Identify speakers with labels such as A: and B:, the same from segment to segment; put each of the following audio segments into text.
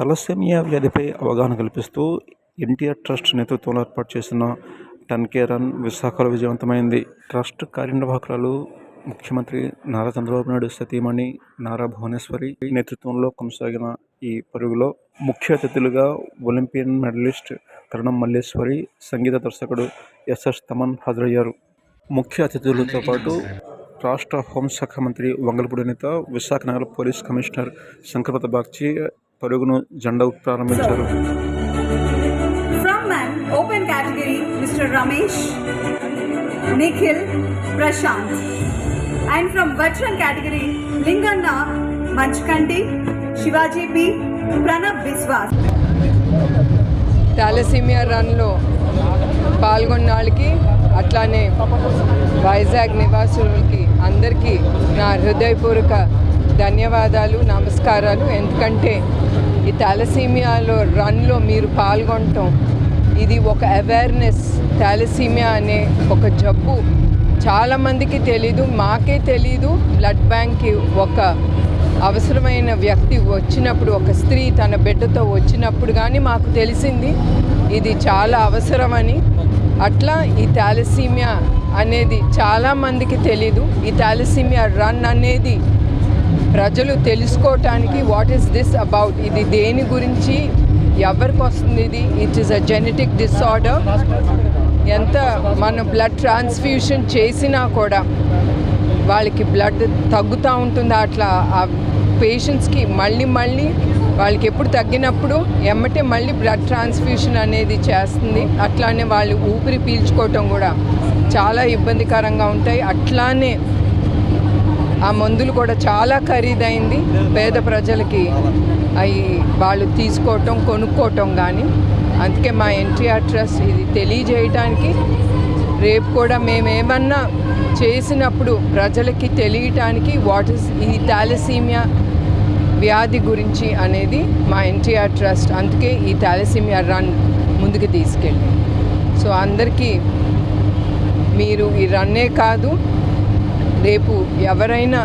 A: Thalassemia వ్యాధిపై అవగాహన కల్పిస్తూ NTR trust నేతృత్వంలో ఏర్పాటు చేసిన టెన్ కే రన్ విశాఖలో విజయవంతమైంది. ట్రస్ట్ కార్యనిర్వాహకులు ముఖ్యమంత్రి నారా చంద్రబాబు నాయుడు సతీమణి నారా భువనేశ్వరి నేతృత్వంలో కొనసాగిన ఈ పరుగులో ముఖ్య అతిథులుగా ఒలింపియన్ మెడలిస్ట్ కరణం మల్లేశ్వరి సంగీత దర్శకుడు ఎస్ఎస్ తమన్ హాజరయ్యారు. ముఖ్య అతిథులతో పాటు రాష్ట్ర హోంశాఖ మంత్రి వంగలపూడి నేత విశాఖ నగర పోలీస్ కమిషనర్ శంకర్పత బాగ్చి పరుగును జెండా ప్రారంభించారు.
B: Open category Mister Ramesh Nikhil Prashanth and from virtual category Linganna Manchukanti Shivaji P Pranab Biswas
C: thalassemia రన్లో పాల్గొన్న వాళ్ళకి అట్లానే వైజాగ్ నివాసులకి అందరికీ నా హృదయపూర్వక ధన్యవాదాలు నమస్కారాలు. ఎందుకంటే ఈ థాలసీమియాలో రన్లో మీరు పాల్గొనటం ఇది ఒక అవేర్నెస్ థాలసీమియా అనే ఒక జబ్బు. చాలామందికి తెలీదు మాకే తెలీదు బ్లడ్ బ్యాంక్కి ఒక అవసరమైన వ్యక్తి వచ్చినప్పుడు ఒక స్త్రీ తన బిడ్డతో వచ్చినప్పుడు కానీ మాకు తెలిసింది ఇది చాలా అవసరమని. అట్లా ఈ థాలసీమియా అనేది చాలామందికి తెలీదు. ఈ థాలసీమియా రన్ అనేది ప్రజలు తెలుసుకోవటానికి వాట్ ఈస్ దిస్ అబౌట్ ఇది దేని గురించి ఎవరికి వస్తుంది ఇది? It is a genetic disorder ఎంత మనం బ్లడ్ ట్రాన్స్ఫ్యూషన్ చేసినా కూడా వాళ్ళకి బ్లడ్ తగ్గుతూ ఉంటుంది. అట్లా ఆ పేషెంట్స్కి మళ్ళీ మళ్ళీ వాళ్ళకి ఎప్పుడు తగ్గినప్పుడు ఎమ్మటే మళ్ళీ బ్లడ్ ట్రాన్స్ఫ్యూషన్ అనేది చేస్తుంది. అట్లానే వాళ్ళు ఊపిరి పీల్చుకోవటం కూడా చాలా ఇబ్బందికరంగా ఉంటాయి. అట్లానే ఆ మందులు కూడా చాలా ఖరీదైంది. పేద ప్రజలకి అవి వాళ్ళు తీసుకోవటం కొనుక్కోవటం కానీ అందుకే మా ఎన్టీఆర్ ట్రస్ట్ ఇది తెలియజేయటానికి రేపు కూడా మేమేమన్నా చేసినప్పుడు ప్రజలకి తెలియటానికి వాట్ ఇస్ ఈ థాలసీమియా వ్యాధి గురించి అనేది మా ఎన్టీఆర్ ట్రస్ట్ అందుకే ఈ థాలసీమియా రన్ ముందుకు తీసుకెళ్ళి సో అందరికీ మీరు ఈ రన్నే కాదు. రేపు ఎవరైనా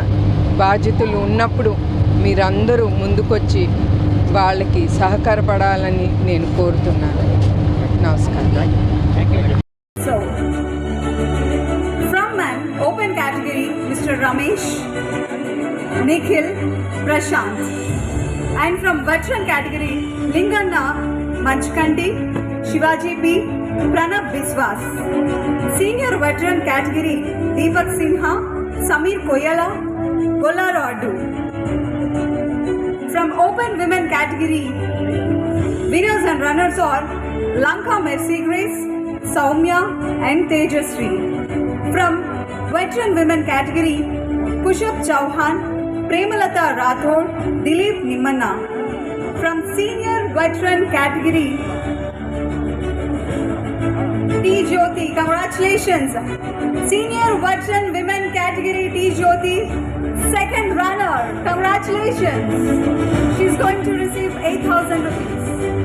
C: బాధ్యతలు ఉన్నప్పుడు మీరందరూ ముందుకొచ్చి వాళ్ళకి సహకారపడాలని నేను కోరుతున్నాను. నమస్కారం.
B: Open category Mister Ramesh Nikhil Prashanth and from virtual category Linganna Manchukanti Shivaji P Pranab Biswas senior virtual category Deepak Sinha Samir Koyala, Golar Adu. From open women category, winners and runners are Lanka Mercy Grace, Saumya and Tejasri. From veteran women category, Pushap Chauhan, Premalata Rathod, Dilip Nimanna. From senior veteran category, Jyoti, congratulations. Senior veteran women category T. Jyoti, second runner, congratulations. She's going to receive 8,000 rupees.